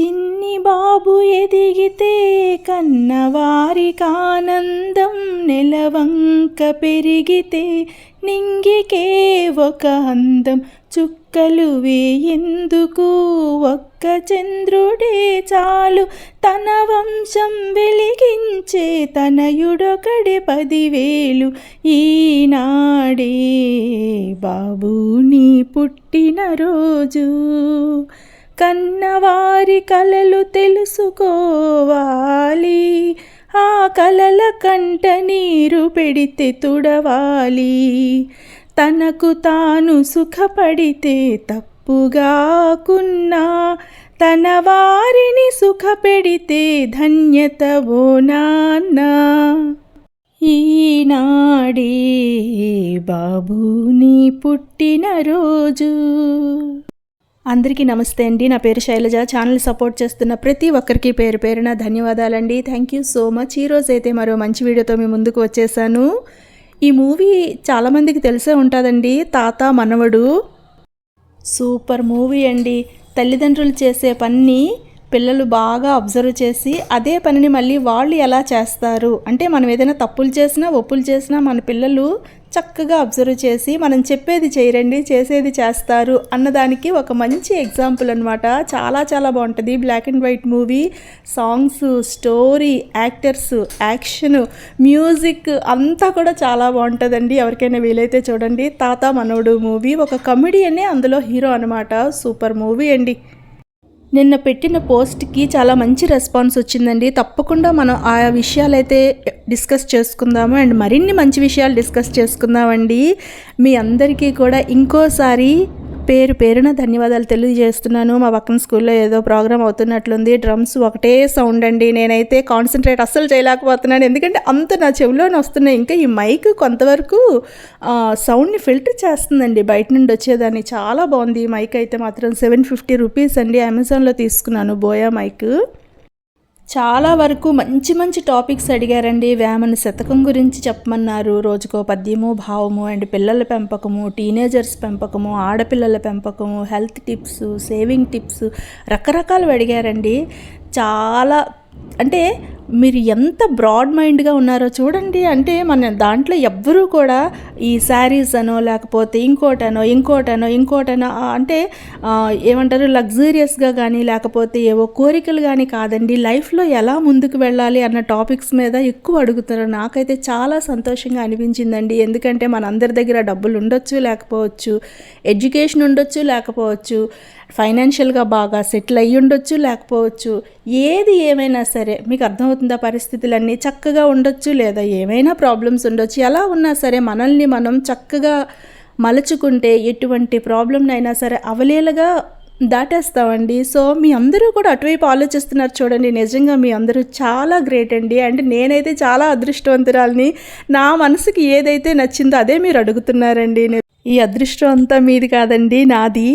చిన్ని బాబు ఎదిగితే కన్నవారికానందం నెలవంక పెరిగితే నింగికే ఒక అందం. చుక్కలు వేయెందుకు ఒక్క చంద్రుడే చాలు. తన వంశం వెలిగించే తనయుడొకడే పదివేలు. ఈనాడే బాబుని పుట్టినరోజు కన్నవారి కలలు తెలుసుకోవాలి. ఆ కలల కంట నీరు పెడితే తుడవాలి. తనకు తాను సుఖపడితే తప్పుగాకున్నా తన వారిని సుఖపెడితే ధన్యత ఓ నాన్న. ఈనాడే బాబుని పుట్టినరోజు అందరికీ నమస్తే అండి. నా పేరు శైలజ. ఛానల్ సపోర్ట్ చేస్తున్న ప్రతి ఒక్కరికి పేరు పేరున ధన్యవాదాలండి. థ్యాంక్ యూ సో మచ్ ఈరోజు అయితే మరో మంచి వీడియోతో మీ ముందుకు వచ్చేసాను. ఈ మూవీ చాలామందికి తెలిసే ఉంటుందండి. తాత మనవడు. సూపర్ మూవీ అండి. తల్లిదండ్రులు చేసే పని పిల్లలు బాగా అబ్జర్వ్ చేసి అదే పనిని మళ్ళీ వాళ్ళు ఎలా చేస్తారు? అంటే మనం ఏదైనా తప్పులు చేసినా ఒప్పులు చేసినా మన పిల్లలు చక్కగా అబ్జర్వ్ చేసి మనం చెప్పేది చేయరండి చేసేది చేస్తారు అన్నదానికి ఒక మంచి ఎగ్జాంపుల్ అనమాట చాలా చాలా బాగుంటుంది. Black and white movie songs story actors action music అంతా కూడా చాలా బాగుంటుందండి. ఎవరికైనా వీలైతే చూడండి. తాత మనోడు మూవీ ఒక కమెడియనే అందులో హీరో అనమాట సూపర్ మూవీ అండి. నిన్న పెట్టిన పోస్ట్కి చాలా మంచి రెస్పాన్స్ వచ్చిందండి. తప్పకుండా మనం ఆ విషయాలైతే డిస్కస్ చేసుకుందాము. అండ్ మరిన్ని మంచి విషయాలు డిస్కస్ చేసుకుందామండి. మీ అందరికీ కూడా ఇంకోసారి పేరు పేరున ధన్యవాదాలు తెలియజేస్తున్నాను. మా పక్కన స్కూల్లో ఏదో ప్రోగ్రామ్ అవుతున్నట్లుంది. డ్రమ్స్ ఒకటే సౌండ్ అండి. నేనైతే కాన్సన్ట్రేట్ అస్సలు చేయలేకపోతున్నాను. ఎందుకంటే అంత నా చెవిలోనే వస్తున్నాయి. ఇంకా ఈ మైక్ కొంతవరకు సౌండ్ని ఫిల్టర్ చేస్తుందండి. బయట నుండి వచ్చేదాన్ని చాలా బాగుంది. ఈ మైక్ అయితే మాత్రం సెవెన్ ఫిఫ్టీ రూపీస్ అండి. అమెజాన్లో తీసుకున్నాను బోయా మైక్. చాలా వరకు మంచి మంచి టాపిక్స్ అడిగారండి. వేమన శతకం గురించి చెప్పమన్నారు. రోజుకో పద్యము భావము అండ్ పిల్లల పెంపకము టీనేజర్స్ పెంపకము ఆడపిల్లల పెంపకము హెల్త్ టిప్స్ సేవింగ్ టిప్స్ రకరకాలు అడిగారండి. చాలా అంటే మీరు ఎంత బ్రాడ్ మైండ్గా ఉన్నారో చూడండి. అంటే మన దాంట్లో ఎవ్వరూ కూడా ఈ శారీస్ అనో లేకపోతే ఇంకోటనో ఇంకోటనో ఇంకోటనో అంటే ఏమంటారు లగ్జూరియస్గా కానీ లేకపోతే ఏవో కోరికలు కానీ కాదండి. లైఫ్లో ఎలా ముందుకు వెళ్ళాలి అన్న టాపిక్స్ మీద ఎక్కువ అడుగుతారు నాకైతే చాలా సంతోషంగా అనిపించిందండి. ఎందుకంటే మన అందరి దగ్గర డబ్బులు ఉండొచ్చు లేకపోవచ్చు ఎడ్యుకేషన్ ఉండొచ్చు లేకపోవచ్చు ఫైనాన్షియల్గా బాగా సెటిల్ అయ్యి ఉండొచ్చు లేకపోవచ్చు ఏది ఏమైనా సరే మీకు అర్థమవుతుందా పరిస్థితులన్నీ? చక్కగా ఉండొచ్చు లేదా ఏమైనా ప్రాబ్లమ్స్ ఉండొచ్చు? ఎలా ఉన్నా సరే మనల్ని మనం చక్కగా మలుచుకుంటే ఎటువంటి ప్రాబ్లంనైనా సరే అవలేలగా దాటేస్తామండి. సో మీ అందరూ కూడా అటువైపు ఆలోచిస్తున్నారు చూడండి నిజంగా మీ అందరూ చాలా గ్రేట్ అండి. అంటే నేనైతే చాలా అదృష్టవంతురాలని. నా మనసుకి ఏదైతే నచ్చిందో అదే మీరు అడుగుతున్నారండి. ఈ అదృష్టం అంతా మీది కాదండి నాది.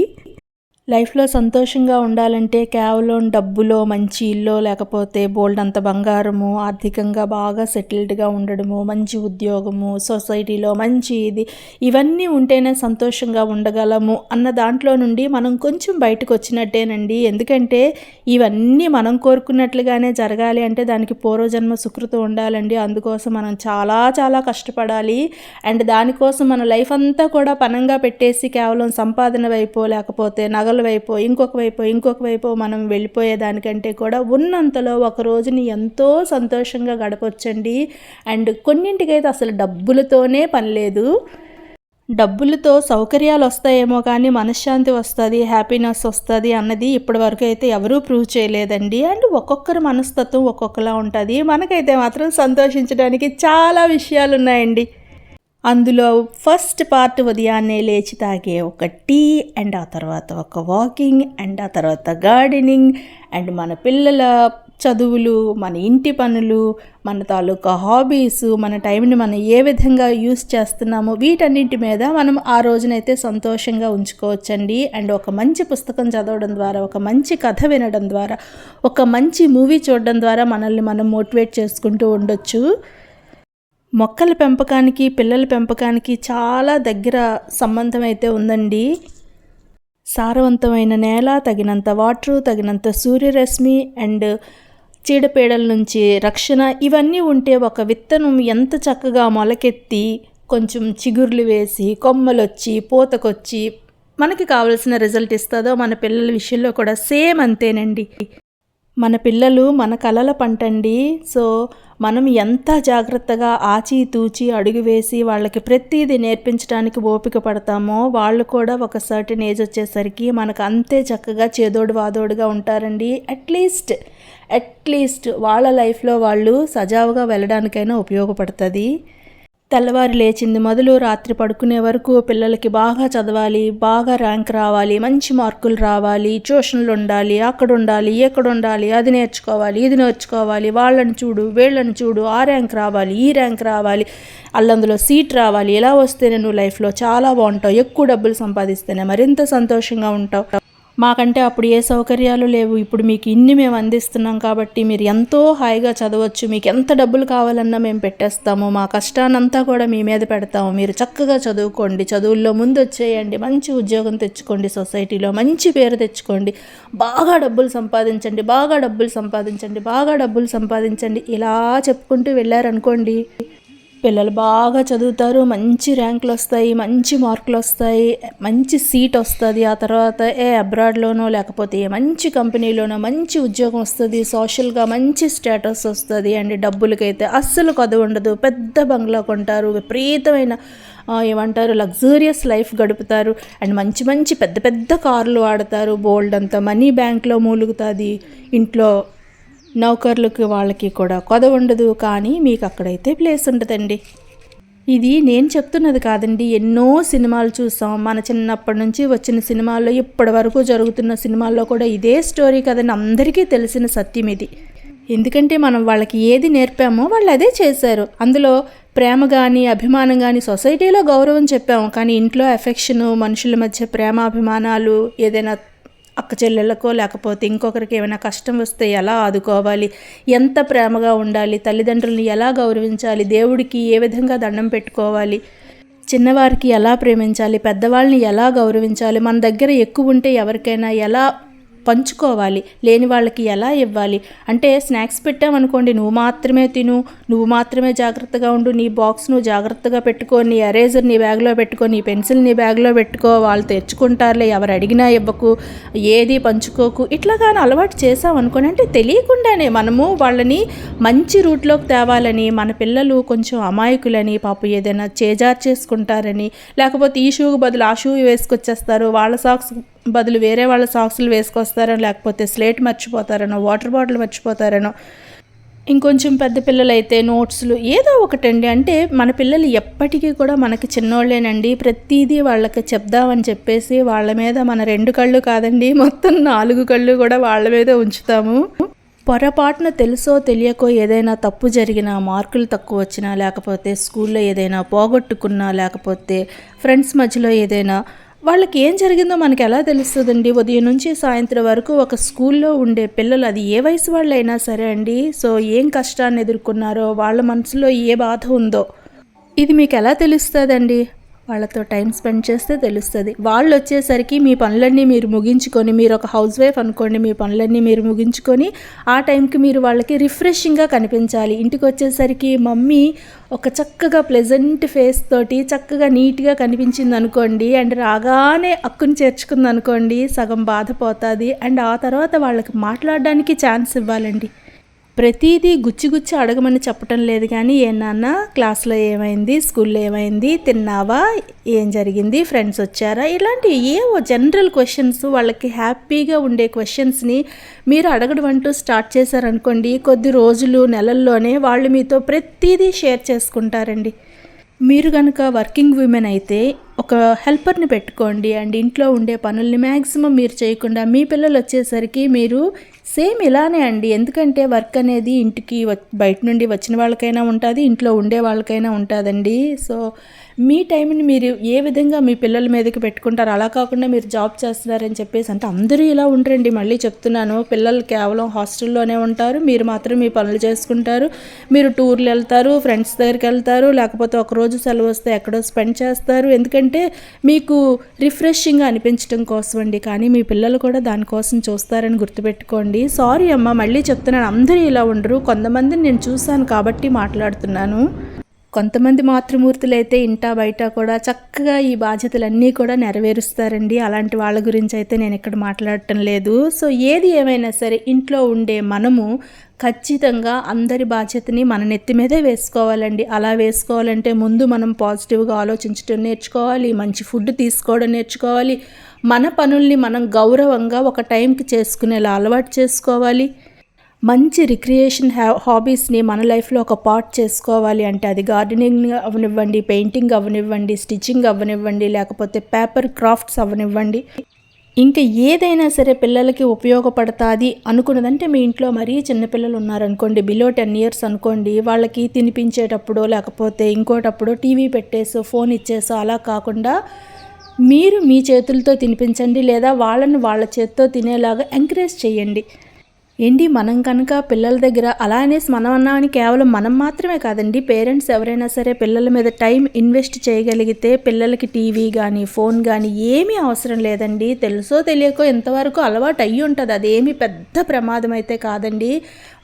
లైఫ్లో సంతోషంగా ఉండాలంటే కేవలం డబ్బులో మంచి ఇల్లో లేకపోతే బోల్డ్ అంత బంగారము ఆర్థికంగా బాగా సెటిల్డ్గా ఉండడము మంచి ఉద్యోగము సొసైటీలో మంచి ఇది ఇవన్నీ ఉంటేనే సంతోషంగా ఉండగలము అన్న దాంట్లో నుండి మనం కొంచెం బయటకు వచ్చినట్టేనండి. ఎందుకంటే ఇవన్నీ మనం కోరుకున్నట్లుగానే జరగాలి అంటే దానికి పూర్వజన్మ సుకృతం ఉండాలండి. అందుకోసం మనం చాలా చాలా కష్టపడాలి. అండ్ దానికోసం మన లైఫ్ అంతా కూడా పనంగా పెట్టేసి కేవలం సంపాదన వైపు లేకపోతే నగ నగల వైపు ఇంకొక వైపు ఇంకొక వైపు మనం వెళ్ళిపోయేదానికంటే కూడా ఉన్నంతలో ఒక రోజుని ఎంతో సంతోషంగా గడపొచ్చండి. అండ్ కొన్నింటికైతే అసలు డబ్బులతోనే పని లేదు. డబ్బులతో సౌకర్యాలు వస్తాయేమో కానీ మనశ్శాంతి వస్తుంది హ్యాపీనెస్ వస్తుంది అన్నది ఇప్పటివరకు అయితే ఎవరూ ప్రూవ్ చేయలేదండి. అండ్ ఒక్కొక్కరి మనస్తత్వం ఒక్కొక్కలా ఉంటుంది. మనకైతే మాత్రం సంతోషించడానికి చాలా విషయాలు ఉన్నాయండి అందులో ఫస్ట్ పార్ట్ ఉదయాన్నే లేచి తాగే ఒక టీ అండ్ ఆ తర్వాత ఒక వాకింగ్ అండ్ ఆ తర్వాత గార్డెనింగ్ అండ్ మన పిల్లల చదువులు మన ఇంటి పనులు మన తాలూకా హాబీస్ మన టైంని మనం ఏ విధంగా యూస్ చేస్తున్నామో వీటన్నింటి మీద మనం ఆ రోజునైతే సంతోషంగా ఉంచుకోవచ్చండి. అండ్ ఒక మంచి పుస్తకం చదవడం ద్వారా ఒక మంచి కథ వినడం ద్వారా ఒక మంచి మూవీ చూడడం ద్వారా మనల్ని మనం మోటివేట్ చేసుకుంటూ ఉండొచ్చు. మొక్కల పెంపకానికి పిల్లల పెంపకానికి చాలా దగ్గర సంబంధం అయితే ఉందండి. సారవంతమైన నేల తగినంత వాటరు తగినంత సూర్యరశ్మి అండ్ చీడపీడల నుంచి రక్షణ ఇవన్నీ ఉంటే ఒక విత్తనం ఎంత చక్కగా మొలకెత్తి కొంచెం చిగుర్లు వేసి కొమ్మలొచ్చి పూతకొచ్చి మనకి కావలసిన రిజల్ట్ ఇస్తుందో మన పిల్లల విషయంలో కూడా సేమ్ అంతేనండి. మన పిల్లలు మన కలల పంటండి. సో మనం ఎంత జాగ్రత్తగా ఆచితూచి అడుగు వేసి వాళ్ళకి ప్రతిదీ నేర్పించడానికి ఓపిక పడతామో వాళ్ళు కూడా ఒక సర్టన్ ఏజ్ వచ్చేసరికి మనకు అంతే చక్కగా చేదోడు వాదోడుగా ఉంటారండి. అట్లీస్ట్ అట్లీస్ట్ వాళ్ళ లైఫ్లో వాళ్ళు సజావుగా వెళ్ళడానికైనా ఉపయోగపడుతుంది. తెల్లవారు లేచింది. మొదలు రాత్రి పడుకునే వరకు పిల్లలకి బాగా చదవాలి బాగా ర్యాంక్ రావాలి మంచి మార్కులు రావాలి ట్యూషన్లు ఉండాలి అక్కడ ఉండాలి ఎక్కడ ఉండాలి అది నేర్చుకోవాలి ఇది నేర్చుకోవాలి వాళ్ళని చూడు వీళ్ళని చూడు ఆ ర్యాంక్ రావాలి ఈ ర్యాంక్ రావాలి అల్లందులో సీట్ రావాలి ఇలా వస్తేనే నువ్వు లైఫ్లో చాలా బాగుంటావు ఎక్కువ డబ్బులు సంపాదిస్తేనే మరింత సంతోషంగా ఉంటావు. మాకంటే అప్పుడు ఏ సౌకర్యాలు లేవు. ఇప్పుడు మీకు ఇన్ని మేము అందిస్తున్నాం కాబట్టి మీరు ఎంతో హాయిగా చదవచ్చు. మీకు ఎంత డబ్బులు కావాలన్నా మేము పెట్టేస్తాము. మా కష్టానంతా కూడా మీ మీద పెడతాము. మీరు చక్కగా చదువుకోండి. చదువుల్లో ముందు వచ్చేయండి. మంచి ఉద్యోగం తెచ్చుకోండి సొసైటీలో. మంచి పేరు తెచ్చుకోండి. బాగా డబ్బులు సంపాదించండి. బాగా డబ్బులు సంపాదించండి. బాగా డబ్బులు సంపాదించండి. ఇలా చెప్పుకుంటూ వెళ్ళారనుకోండి పిల్లలు బాగా చదువుతారు మంచి ర్యాంకులు వస్తాయి మంచి మార్కులు వస్తాయి మంచి సీట్ వస్తుంది. ఆ తర్వాత ఏ అబ్రాడ్లోనో లేకపోతే ఏ మంచి కంపెనీలోనో మంచి ఉద్యోగం వస్తుంది సోషల్గా మంచి స్టేటస్ వస్తుంది అండ్. డబ్బులకైతే అస్సలు కొదవ ఉండదు. పెద్ద బంగ్లా కొంటారు విపరీతమైన ఏమంటారు లగ్జూరియస్ లైఫ్ గడుపుతారు. అండ్ మంచి మంచి పెద్ద పెద్ద కార్లు వాడతారు. బోల్డ్ అంతా మనీ బ్యాంక్లో మూలుగుతుంది. ఇంట్లో నౌకర్లకి వాళ్ళకి కూడా కొద ఉండదు కానీ మీకు అక్కడైతే ప్లేస్ ఉండదండి ఇది నేను చెప్తున్నది కాదండి ఎన్నో సినిమాలు చూసాం. మన చిన్నప్పటి నుంచి వచ్చిన సినిమాల్లో ఇప్పటి వరకు జరుగుతున్న సినిమాల్లో కూడా ఇదే స్టోరీ కదండి అందరికీ తెలిసిన సత్యం ఇది. ఎందుకంటే మనం వాళ్ళకి ఏది నేర్పామో వాళ్ళు అదే చేశారు. అందులో ప్రేమ కానీ అభిమానం కానీ సొసైటీలో గౌరవం చెప్పాము. కానీ ఇంట్లో ఎఫెక్షను మనుషుల మధ్య ప్రేమాభిమానాలు ఏదైనా అక్క చెల్లెళ్ళకో లేకపోతే ఇంకొకరికి ఏమైనా కష్టం వస్తే ఎలా ఆదుకోవాలి? ఎంత ప్రేమగా ఉండాలి? తల్లిదండ్రులను ఎలా గౌరవించాలి? దేవుడికి ఏ విధంగా దండం పెట్టుకోవాలి? చిన్నవారికి ఎలా ప్రేమించాలి? పెద్దవాళ్ళని ఎలా గౌరవించాలి? మన దగ్గర ఎక్కువ ఉంటే ఎవరికైనా ఎలా పంచుకోవాలి. లేని వాళ్ళకి ఎలా ఇవ్వాలి? అంటే స్నాక్స్ పెట్టామనుకోండి నువ్వు మాత్రమే తిను నువ్వు మాత్రమే జాగ్రత్తగా ఉండు నీ బాక్స్ నువ్వు జాగ్రత్తగా పెట్టుకో నీ ఎరేజర్ నీ బ్యాగ్లో పెట్టుకో నీ పెన్సిల్ నీ బ్యాగ్లో పెట్టుకో వాళ్ళు తెచ్చుకుంటారులే ఎవరు అడిగినా ఇవ్వకు ఏది పంచుకోకు ఇట్లా కానీ అలవాటు చేసామనుకోండి అంటే తెలియకుండానే మనము వాళ్ళని మంచి రూట్లోకి తేవాలని మన పిల్లలు కొంచెం అమాయకులని పాప ఏదైనా చేజార్ చేసుకుంటారని లేకపోతే ఈ షూకి బదులు ఆ షూ వేసుకొచ్చేస్తారు వాళ్ళ సాక్స్ బదులు వేరే వాళ్ళ సాక్స్లు వేసుకొస్తారో లేకపోతే స్లేట్ మర్చిపోతారనో వాటర్ బాటిల్ మర్చిపోతారనో ఇంకొంచెం పెద్ద పిల్లలైతే నోట్స్లు ఏదో ఒకటండి. అంటే మన పిల్లలు ఎప్పటికీ కూడా మనకి చిన్నోళ్ళేనండి. ప్రతిదీ వాళ్ళకి చెప్దామని చెప్పేసి వాళ్ళ మీద మన రెండు కళ్ళు కాదండి మొత్తం నాలుగు కళ్ళు కూడా వాళ్ళ మీద ఉంచుతాము. పొరపాటున తెలుసో తెలియకో ఏదైనా తప్పు జరిగినా మార్కులు తక్కువ వచ్చినా లేకపోతే స్కూల్లో ఏదైనా పోగొట్టుకున్నా లేకపోతే ఫ్రెండ్స్ మధ్యలో ఏదైనా వాళ్ళకి ఏం జరిగిందో మనకి ఎలా తెలుస్తుందండి? ఉదయం నుంచి సాయంత్రం వరకు ఒక స్కూల్లో ఉండే పిల్లలు అది ఏ వయసు వాళ్ళైనా సరే అండి సో ఏం కష్టాన్ని ఎదుర్కొన్నారో వాళ్ళ మనసులో ఏ బాధ ఉందో ఇది మీకు ఎలా తెలుస్తుందండి? వాళ్ళతో టైం స్పెండ్ చేస్తే తెలుస్తుంది. వాళ్ళు వచ్చేసరికి మీ పనులన్నీ మీరు ముగించుకొని మీరు ఒక హౌస్ వైఫ్ అనుకోండి మీ పనులన్నీ మీరు ముగించుకొని ఆ టైంకి మీరు వాళ్ళకి రిఫ్రెషింగ్గా కనిపించాలి. ఇంటికి వచ్చేసరికి మమ్మీ ఒక చక్కగా ప్లెజెంట్ ఫేస్ తోటి చక్కగా నీట్గా కనిపించింది అనుకోండి అండ్ రాగానే అక్కుని చేర్చుకుంది అనుకోండి సగం బాధపోతుంది. అండ్ ఆ తర్వాత వాళ్ళకి మాట్లాడడానికి ఛాన్స్ ఇవ్వాలండి. ప్రతిదీ గుచ్చి గుచ్చి అడగమని చెప్పటం లేదు కానీ ఏ నాన్న క్లాస్లో ఏమైంది? స్కూల్లో ఏమైంది? తిన్నావా? ఏం జరిగింది? ఫ్రెండ్స్ వచ్చారా? ఇలాంటి ఏవో జనరల్ క్వశ్చన్స్ వాళ్ళకి హ్యాపీగా ఉండే క్వశ్చన్స్ని మీరు అడగడం అంటూ స్టార్ట్ చేశారనుకోండి కొద్ది రోజులు నెలల్లోనే వాళ్ళు మీతో ప్రతిదీ షేర్ చేసుకుంటారండి. మీరు కనుక వర్కింగ్ ఉమెన్ అయితే ఒక హెల్పర్ని పెట్టుకోండి. అండ్ ఇంట్లో ఉండే పనుల్ని మ్యాక్సిమం మీరు చేయకుండా మీ పిల్లలు వచ్చేసరికి మీరు సేమ్ ఇలానే అండి. ఎందుకంటే వర్క్ అనేది ఇంటికి బయట నుండి వచ్చిన వాళ్ళకైనా ఉంటుంది ఇంట్లో ఉండే వాళ్ళకైనా ఉంటుందండి. సో మీ టైంని మీరు ఏ విధంగా మీ పిల్లల మీదకి పెట్టుకుంటారు? అలా కాకుండా మీరు జాబ్ చేస్తున్నారని చెప్పేసి అంటే అందరూ ఇలా ఉండరండి. మళ్ళీ చెప్తున్నాను పిల్లలు కేవలం హాస్టల్లోనే ఉంటారు మీరు మాత్రం మీ పనులు చేసుకుంటారు. మీరు టూర్లు వెళ్తారు ఫ్రెండ్స్ దగ్గరికి వెళ్తారు లేకపోతే ఒకరోజు సెలవు వస్తే ఎక్కడో స్పెండ్ చేస్తారు. ఎందుకంటే మీకు రిఫ్రెషింగ్గా అనిపించడం కోసం అండి కానీ మీ పిల్లలు కూడా దానికోసం చూస్తారని గుర్తుపెట్టుకోండి. సారీ అమ్మ మళ్ళీ చెప్తున్నాను. అందరూ ఇలా ఉండరు. కొంతమందిని నేను చూశాను కాబట్టి మాట్లాడుతున్నాను. కొంతమంది మాతృమూర్తులు అయితే ఇంటా బయట కూడా చక్కగా ఈ బాధ్యతలన్నీ కూడా నెరవేరుస్తారండి. అలాంటి వాళ్ళ గురించి అయితే నేను ఇక్కడ మాట్లాడటం లేదు. సో ఏది ఏమైనా సరే ఇంట్లో ఉండే మనము ఖచ్చితంగా అందరి బాధ్యతని మన నెత్తి మీదే వేసుకోవాలండి. అలా వేసుకోవాలంటే ముందు మనం పాజిటివ్గా ఆలోచించడం నేర్చుకోవాలి. మంచి ఫుడ్ తీసుకోవడం నేర్చుకోవాలి. మన పనుల్ని మనం గౌరవంగా ఒక టైంకి చేసుకునేలా అలవాటు చేసుకోవాలి. మంచి రిక్రియేషన్ హ్యా హాబీస్ని మన లైఫ్లో ఒక పార్ట్ చేసుకోవాలి అంటే అది గార్డెనింగ్ అవనివ్వండి పెయింటింగ్ అవనివ్వండి స్టిచ్చింగ్ అవనివ్వండి లేకపోతే పేపర్ క్రాఫ్ట్స్ అవనివ్వండి. ఇంకా ఏదైనా సరే పిల్లలకి ఉపయోగపడుతుంది అనుకున్నదంటే మీ ఇంట్లో మరీ చిన్నపిల్లలు ఉన్నారనుకోండి బిలో టెన్ ఇయర్స్ అనుకోండి వాళ్ళకి తినిపించేటప్పుడు లేకపోతే ఇంకోటప్పుడు టీవీ పెట్టేసో ఫోన్ ఇచ్చేసో అలా కాకుండా మీరు మీ చేతులతో తినిపించండి లేదా వాళ్ళని వాళ్ళ చేత్తో తినేలాగా ఎంకరేజ్ చేయండి. ఏంటి మనం కనుక పిల్లల దగ్గర అలా అనేసి మనం అన్నామని కేవలం మనం మాత్రమే కాదండి పేరెంట్స్ ఎవరైనా సరే పిల్లల మీద టైం ఇన్వెస్ట్ చేయగలిగితే పిల్లలకి టీవీ కానీ ఫోన్ కానీ ఏమీ అవసరం లేదండి. తెలుసో తెలియకో ఎంతవరకు అలవాటు అయ్యి ఉంటుంది. అదేమి పెద్ద ప్రమాదం అయితే కాదండి.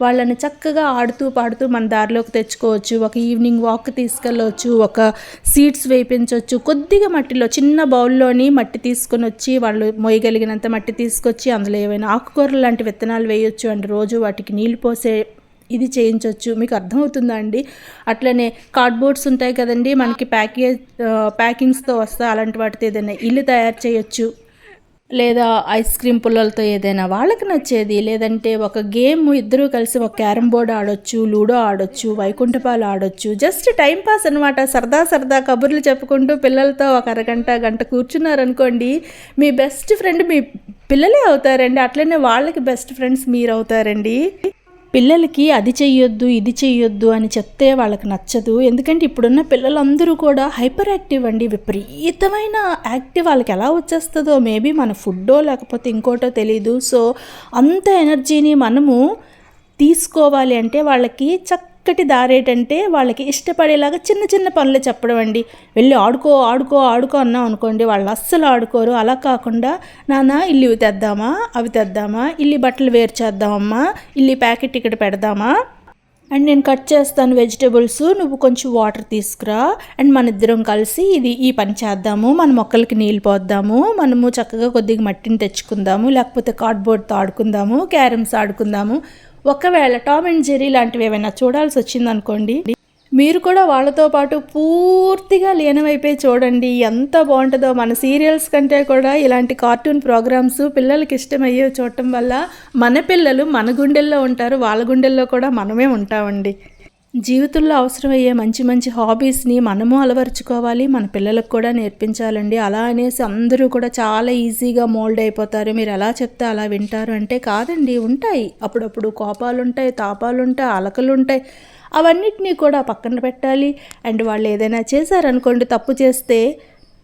వాళ్ళని చక్కగా ఆడుతూ పాడుతూ మన దారిలోకి తెచ్చుకోవచ్చు. ఒక ఈవినింగ్ వాక్ తీసుకెళ్ళవచ్చు ఒక సీడ్స్ వేయించవచ్చు కొద్దిగా మట్టిలో చిన్న బౌల్లోని మట్టి తీసుకొని వచ్చి వాళ్ళు మోయగలిగినంత మట్టి తీసుకొచ్చి అందులో ఏవైనా ఆకుకూరలు లాంటి విత్తనాలు వేయొచ్చు అండ్ రోజు వాటికి నీళ్ళు పోసే ఇది చేయించవచ్చు మీకు అర్థమవుతుందా అండి? అట్లనే కార్డ్బోర్డ్స్ ఉంటాయి కదండి మనకి ప్యాకేజ్ ప్యాకింగ్స్తో వస్తాయి అలాంటి వాటితో ఏదైనా ఇల్లు తయారు చేయొచ్చు. లేదా ఐస్ క్రీమ్ పుల్లలతో ఏదైనా వాళ్ళకి నచ్చేది లేదంటే ఒక గేమ్ ఇద్దరూ కలిసి ఒక క్యారమ్ బోర్డ్ ఆడొచ్చు లూడో ఆడొచ్చు వైకుంఠపాలు ఆడొచ్చు జస్ట్ టైం పాస్ అనమాట సరదా సరదా కబుర్లు చెప్పుకుంటూ పిల్లలతో ఒక అరగంట గంట కూర్చున్నారనుకోండి మీ బెస్ట్ ఫ్రెండ్ మీ పిల్లలే అవుతారండి. అట్లనే వాళ్ళకి బెస్ట్ ఫ్రెండ్స్ మీరు అవుతారండి పిల్లలకి అది చెయ్యొద్దు ఇది చెయ్యొద్దు అని చెప్తే వాళ్ళకి నచ్చదు. ఎందుకంటే ఇప్పుడున్న పిల్లలందరూ కూడా హైపర్ యాక్టివ్ అండి. విపరీతమైన యాక్టివ్ వాళ్ళకి ఎలా వచ్చేస్తుందో మేబీ మన ఫుడ్డో లేకపోతే ఇంకోటో తెలీదు. సో అంత ఎనర్జీని మనము తీసుకోవాలి అంటే వాళ్ళకి చక్కటి దారేటంటే వాళ్ళకి ఇష్టపడేలాగా చిన్న చిన్న పనులు చెప్పడం అండి. వెళ్ళి ఆడుకో ఆడుకో ఆడుకో అన్నాం అనుకోండి వాళ్ళు అస్సలు ఆడుకోరు. అలా కాకుండా నాన్న ఇల్లు ఇవి తెద్దామా? అవి తెద్దామా? ఇల్లి బట్టలు వేరు చేద్దామమ్మా? ఇల్లి ప్యాకెట్ ఇక్కడ పెడదామా? అండ్ నేను కట్ చేస్తాను వెజిటేబుల్స్. నువ్వు కొంచెం వాటర్ తీసుకురా. అండ్ మన ఇద్దరం కలిసి ఇది ఈ పని చేద్దాము. మన మొక్కలకి నీళ్ళు పోద్దాము. మనము చక్కగా కొద్దిగా మట్టిని తెచ్చుకుందాము. లేకపోతే కార్డ్బోర్డ్తో ఆడుకుందాము. క్యారమ్స్ ఆడుకుందాము. ఒకవేళ టామ్ అండ్ జెరీ లాంటివి ఏమైనా చూడాల్సి వచ్చిందనుకోండి మీరు కూడా వాళ్ళతో పాటు పూర్తిగా లీనమైపోయి చూడండి. ఎంత బాగుంటుందో మన సీరియల్స్ కంటే కూడా ఇలాంటి కార్టూన్ ప్రోగ్రామ్స్ పిల్లలకి ఇష్టమయ్యే చూడటం వల్ల మన పిల్లలు మన గుండెల్లో ఉంటారు వాళ్ళ గుండెల్లో కూడా మనమే ఉంటామండి. జీవితంలో అవసరమయ్యే మంచి మంచి హాబీస్ని మనము అలవరుచుకోవాలి మన పిల్లలకు కూడా నేర్పించాలండి. అలా అనేసి అందరూ కూడా చాలా ఈజీగా మోల్డ్ అయిపోతారు. మీరు ఎలా చెప్తే అలా వింటారు అంటే కాదండి ఉంటాయి. అప్పుడప్పుడు కోపాలు ఉంటాయి తాపాలు ఉంటాయి అలకలు ఉంటాయి అవన్నిటినీ కూడా పక్కన పెట్టాలి. అండ్ వాళ్ళు ఏదైనా చేశారనుకోండి తప్పు చేస్తే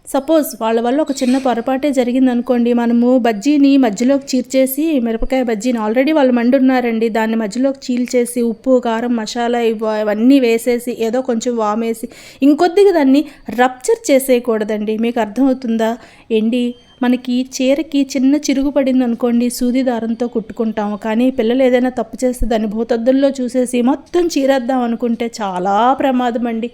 సపోజ్ వాళ్ళ వల్ల ఒక చిన్న పొరపాటే జరిగింది అనుకోండి మనము బజ్జీని మధ్యలోకి చీర్చేసి మిరపకాయ బజ్జీని ఆల్రెడీ వాళ్ళు మండున్నారండి దాన్ని మధ్యలోకి చీల్చేసి ఉప్పు కారం మసాలా ఇవన్నీ వేసేసి ఏదో కొంచెం వామేసి ఇంకొద్దిగా దాన్ని రప్చర్ చేసేయకూడదండి. మీకు అర్థమవుతుందా? ఎండి మనకి చీరకి చిన్న చిరుగు పడింది అనుకోండి సూది దారంతో కుట్టుకుంటాము. కానీ పిల్లలు ఏదైనా తప్పు చేస్తే దాన్ని భూతద్దుల్లో చూసేసి మొత్తం చీరేద్దాం అనుకుంటే చాలా ప్రమాదం అండి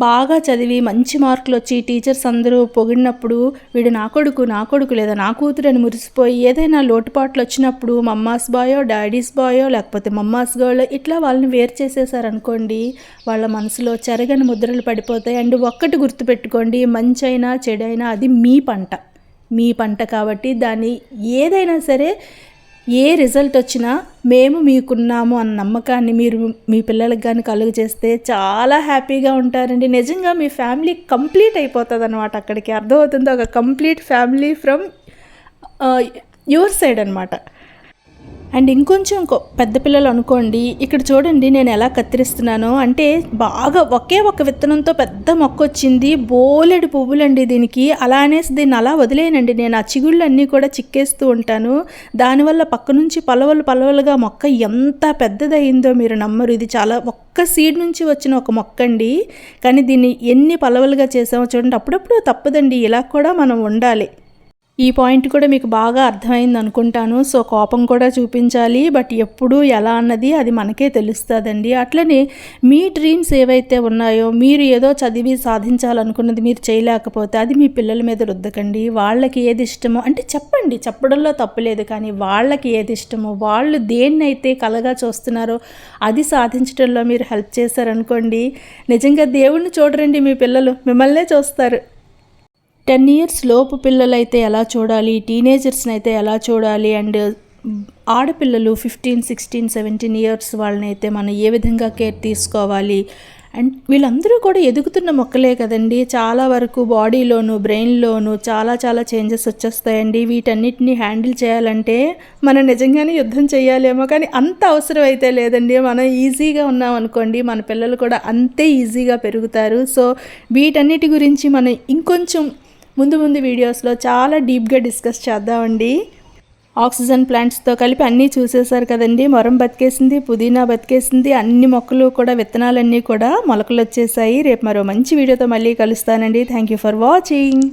బాగా చదివి మంచి మార్కులు వచ్చి టీచర్స్ అందరూ పొగిడినప్పుడు వీడు నా కొడుకు నా కొడుకు లేదా నా కూతురు అని మురిసిపోయి ఏదైనా లోటుపాట్లు వచ్చినప్పుడు మమ్మాస్ బాయో డాడీస్ బాయో లేకపోతే మమ్మాస్ గర్ల్ ఇట్లా వాళ్ళని వేరు చేసేసారనుకోండి వాళ్ళ మనసులో చెరగని ముద్రలు పడిపోతాయి. అండ్ ఒక్కటి గుర్తుపెట్టుకోండి మంచి అయినా చెడైనా అది మీ పంట. మీ పంట కాబట్టి దాన్ని ఏదైనా సరే ఏ రిజల్ట్ వచ్చినా మేము మీకున్నాము అన్న నమ్మకాన్ని మీరు మీ పిల్లలకు కానీ కలుగు చేస్తే చాలా హ్యాపీగా ఉంటారండి. నిజంగా మీ ఫ్యామిలీ కంప్లీట్ అయిపోతుంది అనమాట అక్కడికి. అర్థమవుతుంది. ఒక complete family from your side అనమాట అండ్ ఇంకొంచెం పెద్ద పిల్లలు అనుకోండి ఇక్కడ చూడండి నేను ఎలా కత్తిరిస్తున్నానో అంటే బాగా ఒకే ఒక విత్తనంతో పెద్ద మొక్క వచ్చింది బోలెడు పువ్వులండి దీనికి. అలా అనేసి దీన్ని అలా వదిలేనండి నేను ఆ చిగుళ్ళు అన్నీ కూడా చిక్కేస్తూ ఉంటాను. దానివల్ల పక్క నుంచి పలవలు పలవలుగా మొక్క ఎంత పెద్దదయిందో మీరు నమ్మరు. ఇది చాలా ఒక్క సీడ్ నుంచి వచ్చిన ఒక మొక్క అండి కానీ దీన్ని ఎన్ని పలవలుగా చేసామో చూడండి అప్పుడప్పుడు తప్పదండి. ఇలా కూడా మనం ఉండాలి. ఈ పాయింట్ కూడా మీకు బాగా అర్థమైంది అనుకుంటాను. సో కోపం కూడా చూపించాలి. బట్ ఎప్పుడు ఎలా అన్నది అది మనకే తెలుస్తుందండి. అట్లనే మీ డ్రీమ్స్ ఏవైతే ఉన్నాయో మీరు ఏదో చదివి సాధించాలనుకున్నది మీరు చేయలేకపోతే అది మీ పిల్లల మీద రుద్దకండి. వాళ్ళకి ఏది ఇష్టమో అంటే చెప్పండి. చెప్పడంలో తప్పులేదు కానీ వాళ్ళకి ఏది ఇష్టమో వాళ్ళు దేన్నైతే కలగా చూస్తున్నారో అది సాధించడంలో మీరు హెల్ప్ చేశారనుకోండి నిజంగా దేవుణ్ణి చూడరండి మీ పిల్లలు. మిమ్మల్నే చూస్తారు. టెన్ ఇయర్స్ లోపు పిల్లలైతే ఎలా చూడాలి? టీనేజర్స్ని అయితే ఎలా చూడాలి? అండ్ ఆడపిల్లలు ఫిఫ్టీన్ సిక్స్టీన్ సెవెంటీన్ ఇయర్స్ వాళ్ళని అయితే మనం ఏ విధంగా కేర్ తీసుకోవాలి? అండ్ వీళ్ళందరూ కూడా ఎదుగుతున్న మొక్కలే కదండి. చాలా వరకు బాడీలోను బ్రెయిన్లోను చాలా చాలా చేంజెస్ వచ్చేస్తాయండి. వీటన్నిటిని హ్యాండిల్ చేయాలంటే మనం నిజంగానే యుద్ధం చేయాలేమో కానీ అంత అవసరం అయితే లేదండి. మనం ఈజీగా ఉన్నాం అనుకోండి మన పిల్లలు కూడా అంతే ఈజీగా పెరుగుతారు. సో వీటన్నిటి గురించి మనం ఇంకొంచెం ముందు ముందు వీడియోస్లో చాలా డీప్గా డిస్కస్ చేద్దామండి. ఆక్సిజన్ ప్లాంట్స్తో కలిపి అన్నీ చూసేశారు కదండి. మొరం బతికేసింది పుదీనా బతికేసింది అన్ని మొక్కలు కూడా విత్తనాలన్నీ కూడా మొలకలు వచ్చేసాయి. రేపు మరో మంచి వీడియోతో మళ్ళీ కలుస్తానండి. Thank you for watching